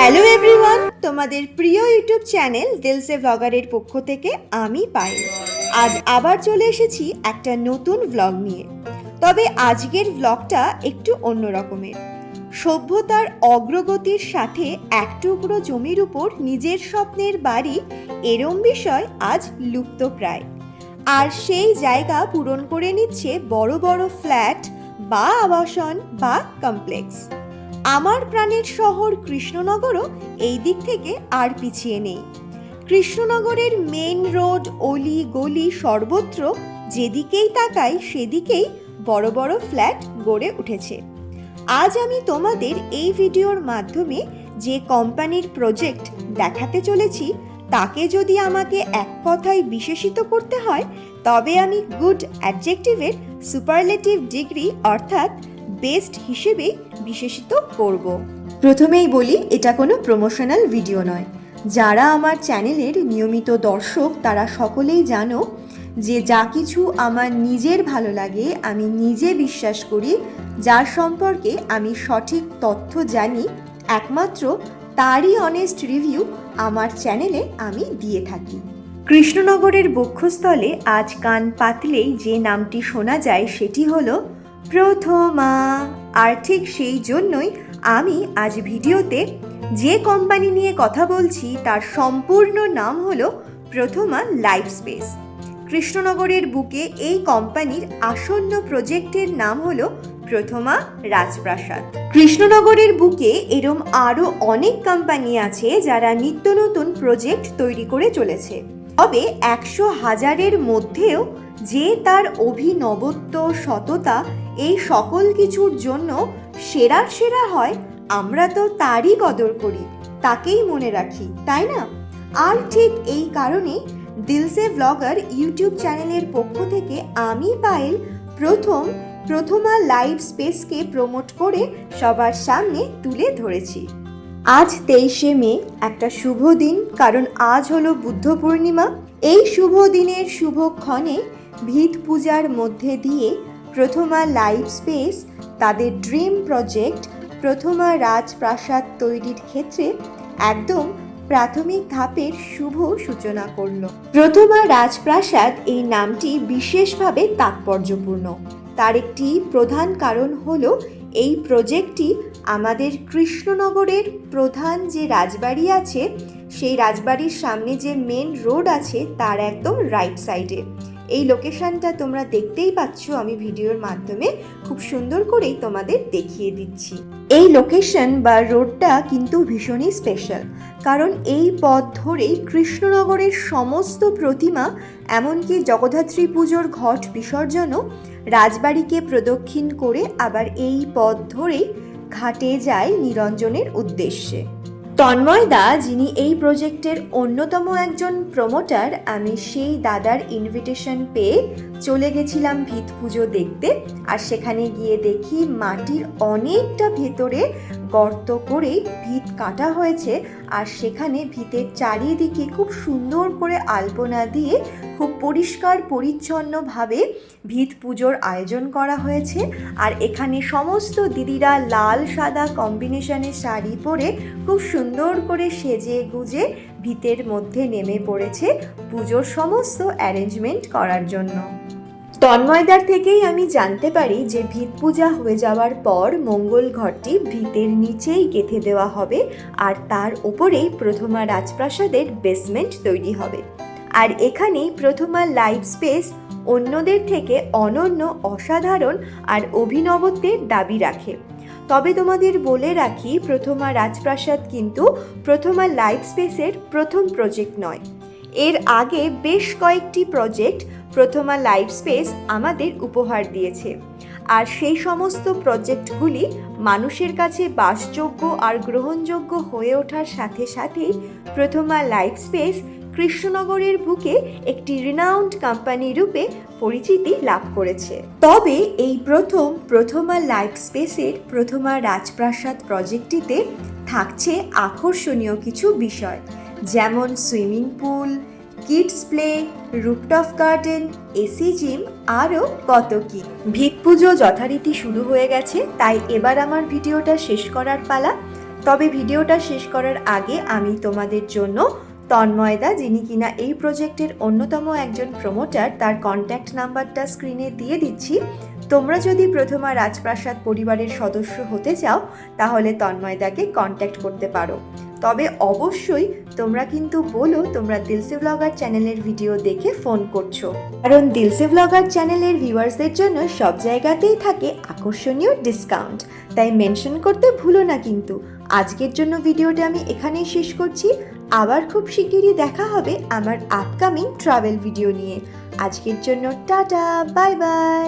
Hello everyone, তোমাদের প্রিয় YouTube channel দিলসে ভ্লগারের পক্ষ থেকে আমি পাই আজ আবার চলে এসেছি একটা নতুন ভ্লগ নিয়ে। তবে আজকের ভ্লগটা একটু অন্য রকমের। সভ্যতার অগ্রগতির সাথে এক টুকরো জমির উপর নিজের স্বপ্নের বাড়ি এরম বিষয় আজ লুপ্ত প্রায়। আর সেই জায়গা পূরণ করে নিচ্ছে বড় বড় ফ্ল্যাট বা আবাসন বা কমপ্লেক্স। আমার প্রাণের শহর কৃষ্ণনগরও এই দিক থেকে আর পিছিয়ে নেই। কৃষ্ণনগরের মেন রোড, অলি গলি, সর্বত্র যেদিকেই তাকাই সেদিকেই বড় বড় ফ্ল্যাট গড়ে উঠেছে। আজ আমি তোমাদের এই ভিডিওর মাধ্যমে যে কোম্পানির প্রজেক্ট দেখাতে চলেছি, তাকে যদি আমাকে এক কথায় বিশেষিত করতে হয়, তবে আমি গুড অ্যাডজেক্টিভের সুপারলেটিভ ডিগ্রি অর্থাৎ বেস্ট হিসেবে বিশেষিত করব। প্রথমেই বলি, এটা কোনো প্রমোশনাল ভিডিও নয়। যারা আমার চ্যানেলের নিয়মিত দর্শক, তারা সকলেই জানো যে যা কিছু আমার নিজের ভালো লাগে, আমি নিজে বিশ্বাস করি, যার সম্পর্কে আমি সঠিক তথ্য জানি, একমাত্র তারই অনেস্ট রিভিউ আমার চ্যানেলে আমি দিয়ে থাকি। কৃষ্ণনগরের বক্ষস্থলে আজ কান পাতলেই যে নামটি শোনা যায়, সেটি হলো প্রথমা। আর ঠিক সেই জন্যই আমি আজ ভিডিওতে যে কোম্পানি নিয়ে কথা বলছি, তার সম্পূর্ণ নাম হলো প্রথমা লাইফ স্পেস কৃষ্ণনগরের বুকে এই কোম্পানির আসন্ন প্রজেক্টের নাম হলো প্রথমা রাজপ্রাসাদ। কৃষ্ণনগরের বুকে এরম আরও অনেক কোম্পানি আছে যারা নিত্য নতুন প্রজেক্ট তৈরি করে চলেছে। তবে একশো হাজারের মধ্যেও যে তার অভিনবত্ব, সততা এই সকল কিছুর জন্য সেরার সেরা হয়, আমরা তো তারই কদর করি, তাকেই মনে রাখি, তাই না? আর ঠিক এই কারণে দিলসে ব্লগার ইউটিউব চ্যানেলের পক্ষ থেকে আমি, পায়েল, প্রথম, প্রথমা লাইভ স্পেসকে প্রমোট করে সবার সামনে তুলে ধরেছি। আজ তেইশে মে, একটা শুভ দিন, কারণ আজ হলো বুদ্ধ পূর্ণিমা। এই শুভ দিনের শুভক্ষণে ভিত পূজার মধ্যে দিয়ে প্রথমা লাইভ স্পেস, তাদের ড্রিম প্রজেক্ট, প্রথমা রাজপ্রাসাদ তৈরির ক্ষেত্রে একদম প্রাথমিক ধাপের শুভ সূচনা করল। প্রথমা রাজপ্রাসাদ এই নামটি বিশেষভাবে তাৎপর্যপূর্ণ। তার একটি প্রধান কারণ হল, এই প্রজেক্টটি আমাদের কৃষ্ণনগরের প্রধান যে রাজবাড়ি আছে, সেই রাজবাড়ির সামনে যে মেন রোড আছে, তার একদম রাইট সাইডে এই লোকেশনটা তোমরা দেখতেই পাচ্ছ, আমি ভিডিওর মাধ্যমে খুব সুন্দর করেই তোমাদের দেখিয়ে দিচ্ছি। এই লোকেশন বা রোডটা কিন্তু ভীষণই স্পেশাল কারণ এই পথ ধরেই কৃষ্ণনগরের সমস্ত প্রতিমা, এমনকি জগদ্ধাত্রী পুজোর ঘট বিসর্জনও রাজবাড়িকে প্রদক্ষিণ করে আবার এই পথ ধরেই ঘাটে যায় নিরঞ্জনের উদ্দেশ্যে। তন্ময় দা, যিনি এই প্রজেক্টের অন্যতম একজন প্রমোটার, আমি সেই দাদার ইনভিটেশন পেয়ে চলে গেছিলাম ভিত পুজো দেখতে। আর সেখানে গিয়ে দেখি মাটির অনেকটা ভেতরে গর্ত করে ভিত কাটা হয়েছে আর সেখানে ভিতের চারিদিকে খুব সুন্দর করে আলপনা দিয়ে খুব পরিষ্কার পরিচ্ছন্নভাবে ভিত পুজোর আয়োজন করা হয়েছে। আর এখানে সমস্ত দিদিরা লাল, সাদা কম্বিনেশনের শাড়ি পরে খুব সুন্দর করে সেজে গুজে ভিতের মধ্যে নেমে পড়েছে পুজোর সমস্ত অ্যারেঞ্জমেন্ট করার জন্য। তন্ময়দার থেকেই আমি জানতে পারি যে ভিত পূজা হয়ে যাওয়ার পর মঙ্গল ঘরটি ভিতের নিচেই গেঁথে দেওয়া হবে আর তার ওপরেই প্রথমা রাজপ্রাসাদের বেসমেন্ট তৈরি হবে। আর এখানেই প্রথমা লাইভ স্পেস অন্যদের থেকে অনন্য, অসাধারণ আর অভিনবত্বের দাবি রাখে। তবে তোমাদের বলে রাখি, প্রথমা রাজপ্রাসাদ কিন্তু প্রথমা লাইভ স্পেসের প্রথম প্রজেক্ট নয়। এর আগে বেশ কয়েকটি প্রজেক্ট প্রথমা লাইভ স্পেস আমাদের উপহার দিয়েছে। আর সেই সমস্ত প্রজেক্টগুলি মানুষের কাছে বাসযোগ্য আর গ্রহণযোগ্য হয়ে ওঠার সাথে সাথেই প্রথমা লাইভ স্পেস কৃষ্ণনগরের বুকে একটি রিনাউন্ড কোম্পানি রূপে পরিচিতি লাভ করেছে। তবে এই প্রথম প্রথমা লাইফ স্পেসের প্রথমা রাজপ্রাসাদ প্রজেক্টটিতে থাকছে আকর্ষণীয় কিছু বিষয়, যেমন swimming pool kids play rooftop garden AC gym আরও কত কি। ভিত পুজো যথারীতি শুরু হয়ে গেছে, তাই এবার আমার ভিডিওটা শেষ করার পালা। তবে ভিডিওটা শেষ করার আগে আমি তোমাদের জন্য তন্ময়দা যিনি কিনা এই প্রজেক্টের অন্যতম একজন প্রমোটার তার কন্ট্যাক্ট নাম্বারটা স্ক্রিনে দিয়ে দিচ্ছি। তোমরা যদি প্রথমা রাজপ্রাসাদ পরিবারের সদস্য হতে চাও, তাহলে তন্ময়দাকে কন্ট্যাক্ট করতে পারো। তবে অবশ্যই তোমরা কিন্তু বলো, তোমরা দিলসে ব্লগার চ্যানেলের ভিডিও দেখে ফোন করছ। কারণ দিলসে ব্লগার চ্যানেলের ভিউয়ার্সদের জন্য সব জায়গাতেই থাকে আকর্ষণীয় ডিসকাউন্ট তাই মেনশন করতে ভুলো না কিন্তু। আজকের জন্য ভিডিওটা আমি এখানেই শেষ করছি। আবার খুব শিগগিরই দেখা হবে আমার আপকামিং ট্রাভেল ভিডিও নিয়ে। আজকের জন্য টাটা বাই বাই